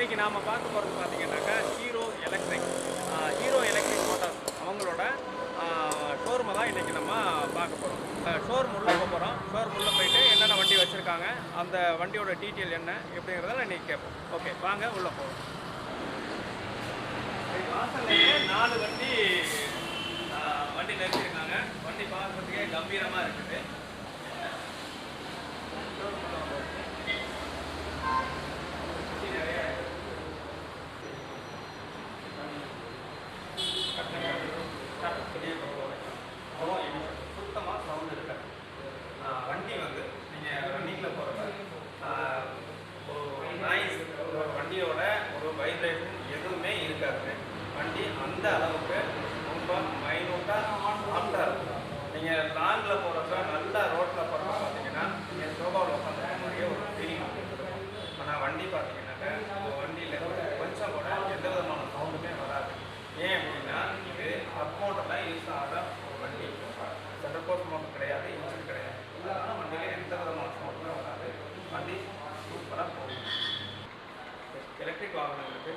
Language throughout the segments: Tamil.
இன்றைக்கி நாம் பார்க்க போகிறது பார்த்தீங்கன்னாக்கா Hero electric Hero electric motors அவங்களோட ஷோரூமை தான் இன்றைக்கி நம்ம பார்க்க போகிறோம் ஷோரூம் உள்ளே போக போகிறோம் ஷோரூம் உள்ளே போயிட்டு என்னென்ன வண்டி வச்சுருக்காங்க அந்த வண்டியோட டீட்டெயில் என்ன எப்படிங்கிறதெல்லாம் இன்னைக்கு கேட்போம். ஓகே வாங்க உள்ளே போவோம். வாசல்லையே நாலு வண்டி வண்டி நிறுத்தியிருக்காங்க. வண்டி பார்க்குறதுக்கே கம்பீரமாக இருக்குது சுத்தமாக சவுண்ட் இருக்காது ஆஹ் வண்டி வந்து நீங்கள் ரன்னிங்கில் போகிறப்ப ஒரு நாய்ஸ் ஒரு வண்டியோட ஒரு வைப்ரேஷன் எதுவுமே இருக்காது. வண்டி அந்த அளவுக்கு ரொம்ப மைனூட்டாக இருக்கும். நீங்கள் லாங்கில் போகிறப்ப நல்லா ரோட்டில் போகிறப்ப பார்த்தீங்கன்னா நீங்கள் சோபாவில் உட்காந்து மாதிரியே ஒரு ஃபீலிங் ஆனால் வண்டி பார்த்தீங்கன்னாக்க இந்த வண்டியில் கொஞ்சம் கூட எந்த விதமான சவுண்டுமே வராது. ஏன் அப்படின்னா இது அப் யூஸ் ஆகிற ஒரு வண்டி சென்ட்ரல் போஸ்ட் மோட்டர் கிடையாது இன்ஜின் கிடையாது அதனால வண்டியில் எந்த விதமான சவுண்டுமே வராது வண்டி சூப்பராக போகும் எலக்ட்ரிக் வாகனங்களுக்கு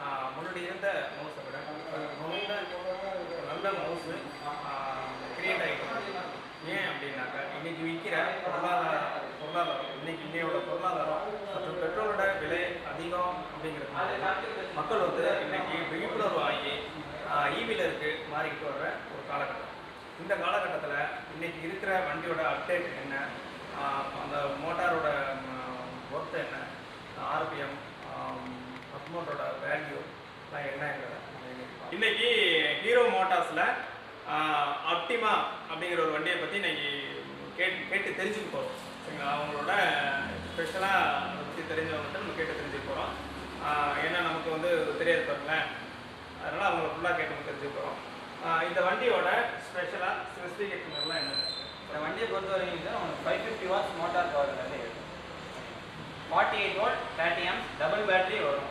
ஆஹ், முன்னாடி இருந்த மவுஸை விட ரொம்ப நல்ல மவுஸு கிரியேட் ஆகிட்டு ஏன் அப்படின்னாக்கா இன்னைக்கு விற்கிற பொருளாதார பொருளாதாரம் இன்னைக்கு இன்னையோட பொருளாதாரம் மற்றும் பெட்ரோலோட விலை அதிகம் அப்படிங்கிறதுனால மக்கள் வந்து இன்னைக்கு விழிப்புணர்வு ஆகி ஈவிலருக்கு மாறிக்கிட்டு வர்ற ஒரு காலகட்டம். இந்த காலகட்டத்தில் இன்னைக்கு இருக்கிற வண்டியோட அப்டேட் என்ன? அந்த மோட்டாரோட ஒர்த் என்ன? ஆர்பிஎம் மோட்டரோட வேல்யூ என்னங்கிறத இன்னைக்கு ஹீரோ மோட்டார்ஸில் அப்டிமா அப்படிங்கிற ஒரு வண்டியை பற்றி இன்னைக்கு கேட்டு கேட்டு தெரிஞ்சுக்க போகிறோம் சரிங்களா? அவங்களோட ஸ்பெஷலாக பற்றி தெரிஞ்சவங்கள்ட்ட நம்ம கேட்டு தெரிஞ்சுக்க போகிறோம் ஏன்னா நமக்கு வந்து தெரியாது பாருங்களேன். அதனால் அவங்கள ஃபுல்லாக கேட்டு தெரிஞ்சுக்கிறோம். இந்த வண்டியோட ஸ்பெஷலாக ஸ்பெசிஃபிகேஷன்லாம் என்ன இந்த வண்டியை பொறுத்த வரைக்கும் உங்களுக்கு five fifty watts motor power வந்து இருக்கும் forty eight volt thirty amps double battery வரும்.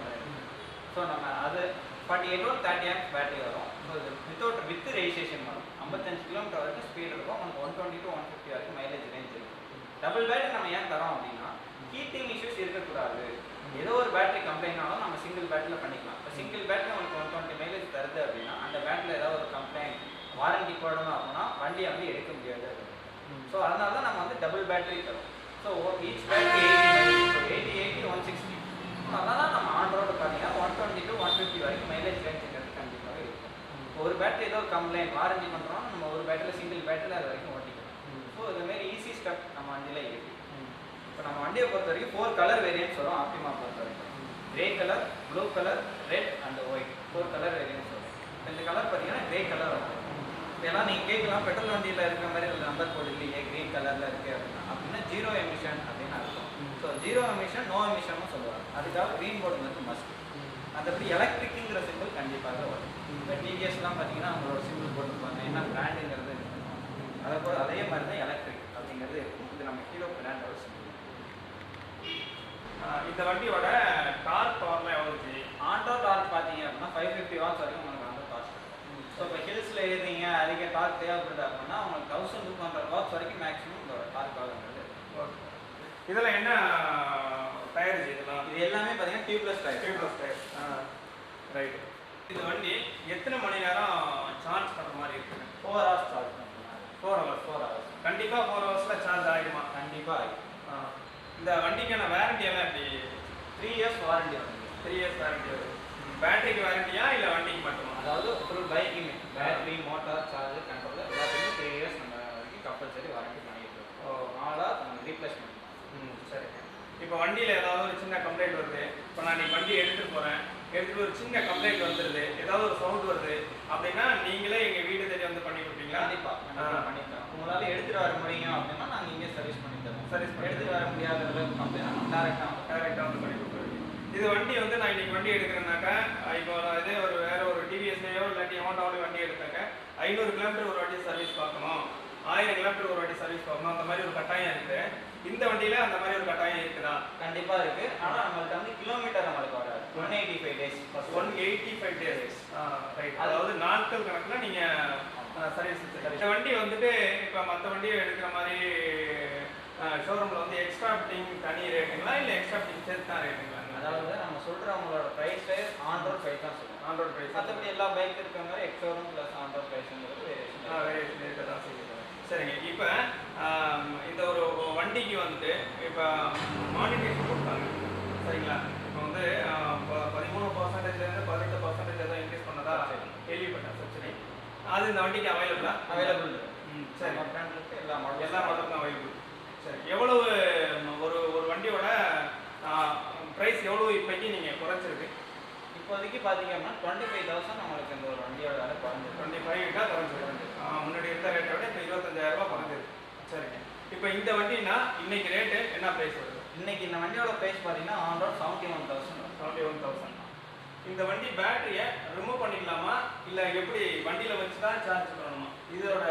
ஸோ நம்ம அது forty eight volt thirty amps battery வரும். ஸோ இது வித்தவுட் வித் ரெஜிஸ்ட்ரேஷன் வரும். ஐம்பத்தஞ்சு கிலோமீட்டர் வரைக்கும் ஸ்பீடு இருக்கும். உங்களுக்கு one twenty to one fifty வரைக்கும் மைலேஜ் ரேஞ்ச் இருக்கும். டபுள் பேட்டரி நம்ம ஏன் தரோம் அப்படின்னா ஹீட்டிங் இஷ்யூஸ் இருக்கக்கூடாது. ஏதோ ஒரு பேட்டரி கம்ப்ளைண்ட்னாலும் நம்ம சிங்கிள் பேட்டரியில் பண்ணிக்கலாம். இப்போ சிங்கிள் பேட்டரி உங்களுக்கு ஒன் டுவெண்ட்டி மைலேஜ் தருது அப்படின்னா அந்த பேட்டரியில் ஏதாவது ஒரு கம்ப்ளைண்ட் வாரண்டி போடணும் அப்படின்னா வண்டியை வந்து எடுக்க முடியாது ஸோ அதனால தான் நம்ம வந்து டபுள் பேட்டரி தரோம் so each battery eighty eighty one sixty அதனால நம்ம ஆன் ரோடு பார்த்தீங்கன்னா one twenty to one fifty வரைக்கும் மைலேஜ் ரேஞ்சுங்கிறது கண்டிப்பாக இருக்கும். ஒரு பேட்டரி ஏதோ கம்ப்ளைண்ட் வாரண்டி பண்ணுறோம் நம்ம ஒரு பேட்டரியில் சிங்கிள் பேட்டரியில் அது வரைக்கும் ஓட்டிக்கலாம். ஸோ இதுமாரி ஈஸி ஸ்டெப் நம்ம வண்டியில் இருக்கு. இப்போ நம்ம வண்டியை பொறுத்த வரைக்கும் ஃபோர் கலர் வேரியன்ட்ஸ் வரும் ஆப்டிமா பொறுத்த வரைக்கும் grey colour blue colour red and white four colour variants வரும். இந்த கலர் பார்த்தீங்கன்னா கிரே கலர் வரும். இதெல்லாம் நீங்கள் கேட்கலாம். பெட்ரோல் வண்டியில் இருக்கிற மாதிரி ஒரு நம்பர் போட்டு இல்லையே க்ரீன் கலரில் இருக்குது அப்படின்னா அப்படின்னா ஜீரோ எமிஷன் அப்படின்னு அர்த்தம். So zero emission no emission சொல்லுவாங்க. அதுக்காக க்ரீன் போர்டு வந்து மஸ்ட் மற்றபடி எலக்ட்ரிக்குங்கிற சிம்பிள் கண்டிப்பாக வரும். இப்போ டிவிஎஸ்லாம் பார்த்தீங்கன்னா அவங்களோட சிம்பிள் போட்டுருப்பாங்க. என்ன பிராண்டுங்கிறது அதை போல் அதே மாதிரி தான் எலக்ட்ரிக் அப்படிங்கிறது இருக்கும். இது நம்ம ஹீரோ பிராண்டோட சிம்பிள் இந்த வண்டியோட கார் பவர்லாம் எவ்வளோ ஜி ஆண்டோ டார்க் பார்த்தீங்க அப்படின்னா ஃபைவ் ஃபிஃப்டி வாட்ஸ் வரைக்கும் உங்களுக்கு ஆண்டோ டார்க் ஸோ இப்போ ஹில்ஸில் ஏறுறீங்க அதிக டார்க் தேவைப்படுது அப்படின்னா உங்களுக்கு தௌசண்ட் டூ ஹண்ட்ரட் வாட்ஸ் வரைக்கும் மேக்ஸிமம் இதோட டார்க் ஆகுங்கிறது இதெல்லாம் என்ன டயர் இதெல்லாம்? இது எல்லாமே பார்த்தீங்கன்னா tubeless tyre tubeless tyre right இந்த வண்டி எத்தனை மணி நேரம் சார்ஜ் பண்ணுற மாதிரி இருக்குது ஃபோர் ஹவர்ஸ் சார்ஜ் பண்ணுறாங்க ஃபோர் ஹவர்ஸ் ஃபோர் ஹவர்ஸ் கண்டிப்பாக ஃபோர் ஹவர்ஸில் சார்ஜ் ஆகிடுமா கண்டிப்பாக ஆகும் ஆ. இந்த வண்டிக்கான வாரண்டி எல்லாம் எப்படி? த்ரீ இயர்ஸ் வாரண்டி வந்து த்ரீ இயர்ஸ் வாரண்டி வருது பேட்டரிக்கு வாரண்டியா இல்லை வண்டிக்கு மட்டுமா? அதாவது full பைக்குமே battery motor charge control எல்லாத்துக்குமே த்ரீ இயர்ஸ் நம்ம வரைக்கும் கம்பல்சரி வாரண்டி பண்ணிட்டு இருக்கோம் ஓ. நாளாக நம்ம ரீப்ளேஸ் பண்ணிக்கலாம். ம் சரி. இப்போ வண்டியில் ஏதாவது ஒரு சின்ன கம்ப்ளைண்ட் வருது. இப்போ நான் நீ வண்டி எடுத்துகிட்டு போகிறேன் எடுத்துகிட்டு ஒரு சின்ன கம்ப்ளைண்ட் வந்துடுது ஏதாவது ஒரு சவுண்ட் வருது. அப்படின்னா நீங்களே எங்கள் வீடு தேடி வந்து பண்ணி கொடுப்பீங்களா? கண்டிப்பா கண்டிப்பா பண்ணித்தரோம் உங்களால எடுத்துட்டு வர முடியும் அப்படின்னா நாங்க இங்கே சர்வீஸ் பண்ணி தரோம் Service பண்ணி எடுத்துட்டு வர முடியாத அளவுக்கு கம்ப்ளைண்ட் டேரக்டா டேரெக்டாக வந்து பண்ணி கொடுக்குறது. இது வண்டி வந்து நான் இன்னைக்கு வண்டி எடுக்கிறேன்னாக்கா இப்போ இதே ஒரு ஐநூறு கிலோமீட்டர் ஒரு வாட்டி சர்வீஸ் பார்க்கணும். ஆயிரம் கிலோமீட்டர் ஒரு வாட்டி சர்வீஸ் பார்க்கணும். அந்த மாதிரி ஒரு கட்டாயம் இருக்குது இந்த வண்டியில அந்த மாதிரி ஒரு கட்டாயம் இருக்குதா? கண்டிப்பா இருக்கு. ஆனா நம்மள்ட்ட வந்து கிலோமீட்டர் நம்மளுக்கு வராது. One eighty five days one eighty five days right அதாவது நாட்கள் கணக்கில் நீங்கள் சர்வீஸ் இந்த வண்டி வந்துட்டு இப்போ மற்ற வண்டியை எடுக்கிற மாதிரி ஷோரூமில் வந்து எக்ஸ்ட்ரா ஃபிட்டிங் தனி ரேட்டுங்களா இல்லை எக்ஸ்ட்ரா ஃபிட்டிங் சேர்த்து தான் ரேட்டுங்களா அதாவது நம்ம சொல்ற அவங்களோட ப்ரைஸ் ஆன் ரோட் ப்ரைஸ் தான் சொல்லுவோம். ஆண்ட்ராய்டு ப்ரைஸ் மற்றபடி எல்லா பைக் இருக்கிற மாதிரி ex showroom plus on road ப்ரைஸுங்கிறது ஆ, variation இருக்கதான் செய்யுது. சரிங்க. இப்போ இந்த ஒரு வண்டிக்கு வந்துட்டு இப்போ மானிட்டேஷன் கொடுத்தாங்க. சரிங்களா? இப்போ வந்து பதிமூணு பர்சன்டேஜ்லேருந்து பதினெட்டு பர்சன்டேஜ் ஏதோ இன்க்ரீஸ் பண்ணதா கேள்விப்பட்டேன். சரி அது இந்த வண்டிக்கு அவைலபிளா அவைலபிள் ம் சரி. இருக்கு எல்லா மாடலும் எல்லா மாடலுக்கும் அவைலபிள் சரி. எவ்வளவு ஒரு ஒரு வண்டியோட ப்ரைஸ் எவ்வளவு இப்போக்கி நீங்கள் குறைச்சிருக்கு? இப்போதைக்கு பார்த்தீங்கன்னா டுவெண்ட்டி ஃபைவ் தௌசண்ட் நம்மளுக்கு இந்த ஒரு வண்டியோட விலை குறைஞ்சிருக்கு. டுவெண்ட்டி ஃபைவ் தான் குறைஞ்சிருக்கு முன்னாடி இருந்த ரேட்டை விட இப்போ இருபத்தஞ்சாயிரம் ரூபாய் குறைஞ்சிருக்கு. சரிங்க. இப்போ இந்த வண்டினா இன்னைக்கு ரேட்டு என்ன ப்ரைஸ் வருது? இன்னைக்கு இந்த வண்டியோட ப்ரைஸ் பார்த்தீங்கன்னா on road seventy one thousand seventy one thousand இந்த வண்டி பேட்டரியை ரிமூவ் பண்ணிக்கலாமா? இல்லை எப்படி வண்டியில் வச்சு தான் சார்ஜ் பண்ணணுமா? இதோட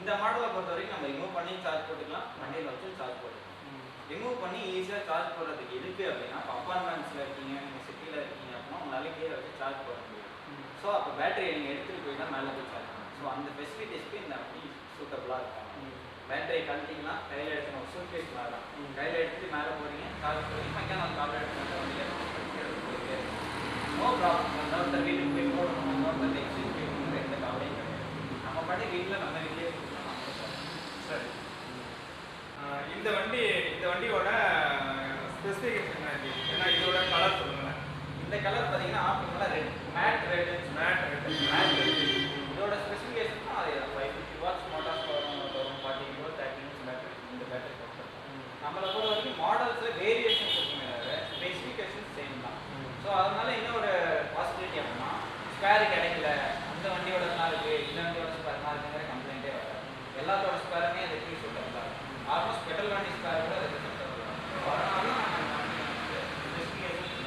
இந்த மாடலை பொறுத்த வரைக்கும் நம்ம ரிமூவ் பண்ணி சார்ஜ் போட்டுக்கலாம். வண்டியில் வச்சு சார்ஜ் போட்டுக்கலாம். ரிமூவ் பண்ணி ஈஸியாக சார்ஜ் போடுறதுக்கு எதுக்கு அப்படின்னா அப்பார்ட்மெண்ட்ஸில் இருக்கீங்க நீங்கள் சிட்டியில் இருக்கீங்க உங்களால கீழே வச்சு சார்ஜ் போட முடியும். ஸோ அப்போ பேட்டரியை நீங்கள் எடுத்துகிட்டு போய் தான் மேலே போய் சார்ஜ் பண்ணணும் ஸோ அந்த ஃபெசிலிட்டிஸ்க்கு இந்த வண்டி சூட்டபுளாக இருக்கும். பேட்டரியை கழட்டிங்கன்னா கையில் எடுக்கணும் சூட்கேஸ் மாதிரி தான். ம். கையில் எடுத்துட்டு மேலே போறீங்க சார்ஜ் போடுறீங்க மெக்கானிக் கால் எடுத்து வண்டியில் நோ ப்ராப்ளம் இன்னொருத்தர் வீட்டுக்கு போய் போடணும் இன்னொருத்தர் எக்ஸ்சேஞ்ச் போய் எந்த கவலையும் கிடையாது நம்ம பாட்டு வீட்டில் நம்ம வீட்டிலே இருக்கணும் நம்ம சார்ஜ் சரி ஆ, இந்த வண்டி இந்த வண்டியோட ஸ்பெசிஃபிகேஷன் என்ன இருக்கு ஏன்னா இதோட கலர் சொல்லுங்களேன் இந்த கலர் பார்த்தீங்கன்னா ஆப்டிமலாக red matte red matte red matte red இதோட ஸ்பெசிஃபிகேஷன் அதே தான் ஃபைவ் ஃபிஃப்டி வாட்ஸ் மோட்டார்ஸ் வரும் வரும் forty kilo thirty minutes battery இந்த பேட்டரி பொறுத்த நம்மளை பொறுத்த வரைக்கும் மாடல்ஸில் வேரியேஷன்ஸ் இருக்குமே தவிர ஸ்பெசிஃபிகேஷன் சேம் தான் ஸோ அதனால என்ன ஒரு பாசிபிலிட்டி அப்படின்னா ஸ்பேர் கிடைக்கல அந்த வண்டியோட நல்லா இருக்கு இந்த வண்டியோட ஸ்பேர் நல்லா இருக்குங்கிற கம்ப்ளைண்ட்டே வராது எல்லாத்தோட ஸ்பேருமே அது கீழ் சொல்லிட்டு தான் ஆல்மோஸ்ட் பெட்ரோல் வண்டி ஸ்பேர் கூட அதுக்கு சொல்லிட்டு அதனால நம்ம ஸ்பெசிஃபிகேஷன்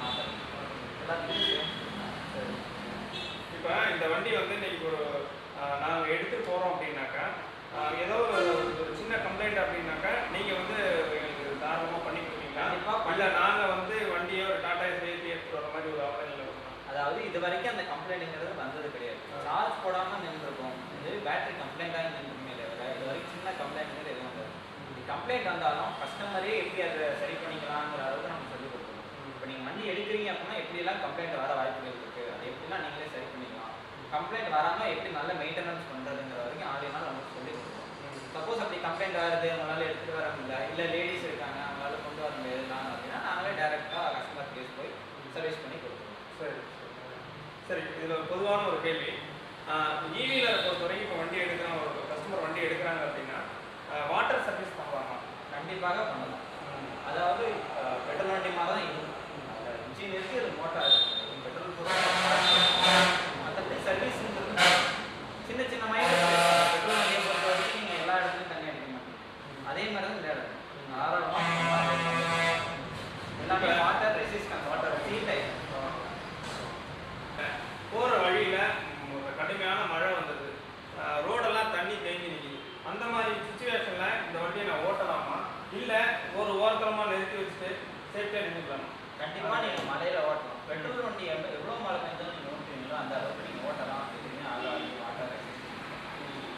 மாற்றலாம் எல்லாத்துக்கும் சேம் இப்போ இந்த வண்டி வந்து இன்னைக்கு ஒரு நாங்கள் எடுத்து போகிறோம் அப்படின்னாக்கா ஏதோ ஒரு ஒரு சின்ன கம்ப்ளைண்ட் அப்படின்னாக்கா நீங்கள் வந்து எங்களுக்கு தாராளமாக பண்ணி கொடுப்பீங்களா? இல்லை நாங்கள் வந்து வண்டியை ஒரு டாடா ஏற்றி எடுத்துட்டு வர மாதிரி ஒரு வருமா? அதாவது இது வரைக்கும் அந்த கம்ப்ளைண்ட்ங்கிறது வந்தது கிடையாது. சார்ஜ் போடாம நின்றுருக்கும். இது பேட்டரி கம்ப்ளைண்ட் ஆகி நின்றுமே தவிர இது வரைக்கும் சின்ன கம்ப்ளைண்ட்ங்கிறது எதுவும் வந்தது கம்ப்ளைண்ட் வந்தாலும் கஸ்டமரே எப்படி அதை சரி பண்ணிக்கலாங்கிற அளவுக்கு நம்ம சொல்லிக் கொடுக்கணும். இப்போ நீங்கள் வண்டி எடுக்கிறீங்க அப்படின்னா எப்படியெல்லாம் கம்ப்ளைண்ட் வர வாய்ப்புகள் இருக்கு அது எப்படிலாம் நீங்களே சரி பண்ணிக்கலாம் கம்ப்ளைண்ட் வராமல் எப்படி நல்ல மெயின்டெனன்ஸ் பண்ணுறதுங்கிற வரைக்கும் நாள் நமக்கு சொல்லிக் கொடுக்கணும் சப்போஸ் அப்படி கம்ப்ளைண்ட் வருது அவங்களால எடுத்துட்டு வர முடியல இல்லை லேடிஸ் இருக்காங்க அவங்களால கொண்டு வர முடியாது அப்படின்னா நாங்களே டேரெக்டாக கஸ்டமர் கேஸ் போய் சர்வீஸ் பண்ணி கொடுத்துருவோம் சரி சரி. இதில் பொதுவான ஒரு கேள்வி. ஈவியில் பொறுத்த வரைக்கும் இப்போ வண்டி எடுக்கிறோம் ஒரு கஸ்டமர் வண்டி எடுக்கிறாங்க அப்படின்னா வாட்டர் சர்வீஸ் பண்ணுவாங்க. கண்டிப்பாக பண்ணலாம். அதாவது பெட்ரோல் வண்டி மாதிரி தான் இருக்கும் இன்ஜின் அது மோட்டார் பெட்ரோல் மற்றபடி சர்வீஸ்ன்றது சின்ன சின்ன மைண்ட் பெட்ரோல் வண்டியை பொறுத்த வரைக்கும் நீங்கள் எல்லா இடத்துலையும் தண்ணி அடிக்க மாட்டீங்க அதே மாதிரி தான் தாராளமாக எல்லாமே வாட்டர் ரெசிஸ்டன்ஸ் வாட்டர் சீட் ஆயிடும் போகிற வழியில் கடுமையான மழை வந்தது. ரோடெல்லாம் தண்ணி தேங்கி நிற்கிது அந்த மாதிரி சுச்சுவேஷனில் இந்த வண்டியை நான் ஓட்டலாமா? இல்லை ஒரு ஓரத்தரமாக நிறுத்தி வச்சுட்டு சேஃப்டியாக நின்றுக்கலாமா கண்டிப்பாக நீங்கள் மலையில் ஓட்டலாம் பெட்ரோல் வண்டி எவ்வளோ எவ்வளோ மழை பெஞ்சாலும் நீங்கள் ஓட்டுவீங்களோ அந்த அளவுக்கு நீங்கள் ஓட்டலாம் எதுவுமே ஆகாது வாட்டர்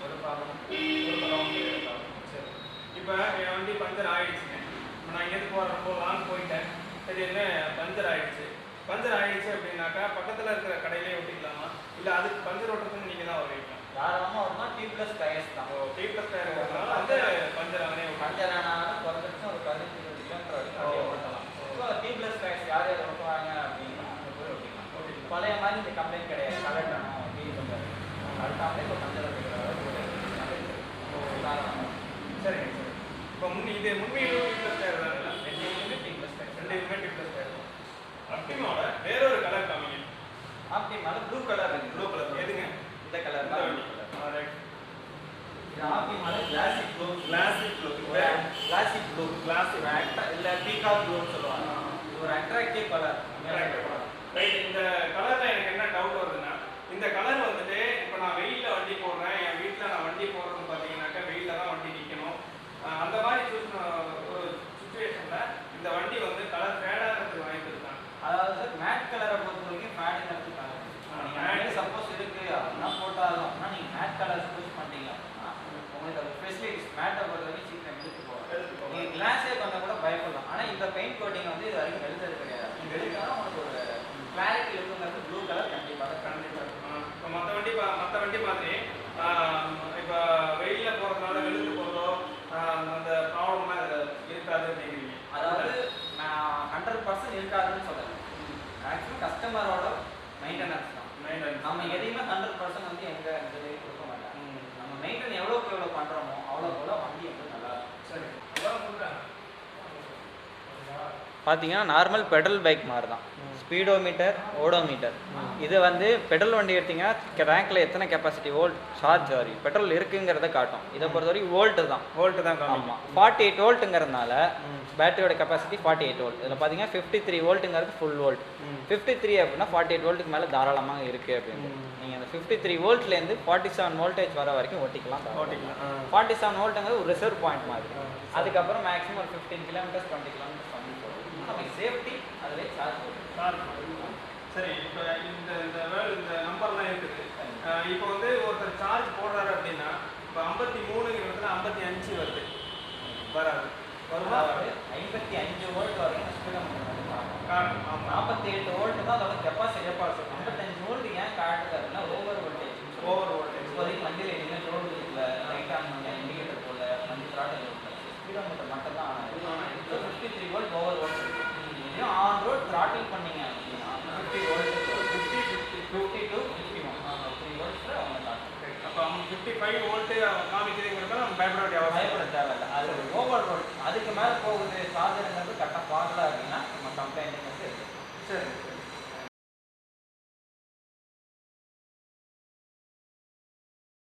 ஒரு ப்ராப்ளம் ஒரு தரம் சரி இப்போ என் வண்டி பஞ்சர் ஆயிடுச்சுங்க இப்போ நான் இங்கேருந்து போகிற ரொம்ப லாங் போயிட்டேன் திடீர்னு பஞ்சர் ஆயிடுச்சு பஞ்சர் ஆயிடுச்சு அப்படின்னாக்கா பக்கத்தில் இருக்கிற கடையிலே ஒட்டிக்கலாமா இல்லை அதுக்கு பஞ்சர் ஓட்டுறதுக்கு நீங்கள் தான் வருவீங்க தாராளமாக வரணும் T tyres tyre T plus tyre இருக்கிறதுனால வந்து பஞ்சர் அவனே ஓட்டுறாங்க பஞ்சர் ஆனாலும் குறைஞ்சிருச்சும் ஒரு பதினஞ்சு இருபது கிலோமீட்டர் வரைக்கும் அப்படியே ஓட்டலாம் ஸோ டியூப்லெஸ் டயர்ஸ் யார் யார் ஓட்டுவாங்க அப்படின்னா அங்கே போய் ஓட்டிக்கலாம் ஓட்டிக்கலாம். பழைய மாதிரி இந்த கம்ப்ளைண்ட் கிடையாது கலட்டணும் அப்படின்னு சொல்லுவாங்க அடுத்தாலே இப்போ பஞ்சர் ஓட்டிக்கிற அளவுக்கு ஒரு தாராளமாக சரிங்க சரி இப்போ முன் இது உண்மையிலும் டீ ப்ளஸ் டயர் தானுங்களா ரெண்டு டியூப்லெஸ் டயர் ரெண்டு டீ ப்ளஸ் டயர் தான் அப்டிமோட வேறொரு கலர் காமிங்க அப்படி மேலே ப்ளூ கலர் இருக்கு ப்ளூ கலர் எதுங்க இந்த கலர் இந்த தான் வண்டி ரைட் இது ஆப்பி மேலே classic blue classic blue classic blue classic இல்லை பீகாக் ப்ளூன்னு சொல்லுவாங்க இது பல இந்த இப்போ வெயிலில் போகிறதுனால வெளுத்து போகிறதோ அந்த ப்ராப்ளம்லாம் இதில் இருக்காது அப்படிங்கிறீங்க அதாவது நான் ஹண்ட்ரட் பர்சன்ட் இருக்காதுன்னு சொல்கிறேன் மேக்ஸிமம் கஸ்டமரோட மெயின்டெனன்ஸ் தான். மெயின்டெனன்ஸ் நம்ம எதையுமே ஹண்ட்ரட் பர்சன்ட் வந்து எங்கே எங்கே கொடுக்க நம்ம மெயின்டைன் எவ்வளோக்கு எவ்வளோ பண்ணுறோமோ அவ்வளோக்கு எவ்வளோ வண்டி வந்து சரி. பார்த்தீங்கன்னா நார்மல் பெட்ரோல் பைக் மாதிரி தான் ஸ்பீடோமீட்டர் ஓடோமீட்டர். இது வந்து பெட்ரோல் வண்டி எடுத்தீங்கன்னா ரேங்க்ல எத்தனை capacity volt charge sorry petrol இருக்குங்கிறத காட்டும். இதை பொறுத்த வரைக்கும் வோல்ட்டு தான். வோல்ட்டு தான் ஆமாம் ஃபார்ட்டி எயிட் வோல்ட்டுங்கிறதுனால பேட்டரியோட கெப்பாசிட்டி ஃபார்ட்டி எயிட் வோல்ட் இதில் பார்த்தீங்கன்னா ஃபிஃப்டி த்ரீ வோல்ட்டுங்கிறது ஃபுல் வோல்ட். ஃபிஃப்டி த்ரீ அப்படின்னா ஃபார்ட்டி எயிட் வோல்ட்டுக்கு மேலே தாராளமாக இருக்குது அப்படின்னு. நீங்கள் அந்த ஃபிஃப்டி த்ரீ வோல்ட்லேருந்து ஃபார்ட்டி செவன் வோல்டேஜ் வர வரைக்கும் ஓட்டிக்கலாம் ஓட்டிக்கலாம். ஃபார்ட்டி செவன் வோல்ட்டுங்கிறது ஒரு ரிசர்வ் பாயிண்ட் மாதிரி. அதுக்கப்புறம் மேக்ஸிமம் ஒரு ஃபிஃப்டீன் கிலோமீட்டர்ஸ் டுவெண்ட்டி கிலோமீட்டர்ஸ் வந்து போகும். நமக்கு சேஃப்டி அதிலே சார்ஜ் போகும். சார் இப்போ இந்த இந்த இந்த நம்பர்லாம் இருக்குது. இப்போ வந்து ஒருத்தர் சார்ஜ் போடுறாரு அப்படின்னா இப்போ ஐம்பத்தி மூணுங்கிறதுல ஐம்பத்தி அஞ்சு வருது. வராது. வருமா? ஐம்பத்தி அஞ்சு வோல்ட் வரைக்கும் காரணம் ஆமாம் நாற்பத்தி எட்டு வோல்ட் தான் அதோட கெப்பாசிட்டி கெப்பாசிட்டி ஐம்பத்தஞ்சு வோல்ட் ஏன் காட்டுது அப்படின்னா ஓவர் வோல்டேஜ் ஓவர் வோல்டேஜ் இப்போதைக்கு வண்டியில் எதுவுமே ரோடு இல்லை லைட் ஆன் பண்ணல இண்டிகேட்டர் போடல வண்டி த்ராட்டில் இல்லை. ஸ்பீடோமீட்டர் மட்டும் தான் ஆன் ஆகுது. So fifty three volt over volt on throttle பண்ணீங்க அப்படின்னா fifty volt fifty fifty fifty to fifty one three வோல்ட்ஸில் அவங்க அப்போ அவங்க ஃபிஃப்டி ஃபைவ் வோல்ட்டு காமிக்கிறீங்கிறப்ப நம்ம பயப்பட வேண்டிய பயப்பட தேவையில்லை. அது ஒரு ஓவர் ரோல் அதுக்கு மேலே போகுது சார்ஜருங்கிறது கரெக்டாக ஃபார்முலா அப்படின்னா நம்ம கம்ப்ளைண்ட்டுங்கிறது சரி.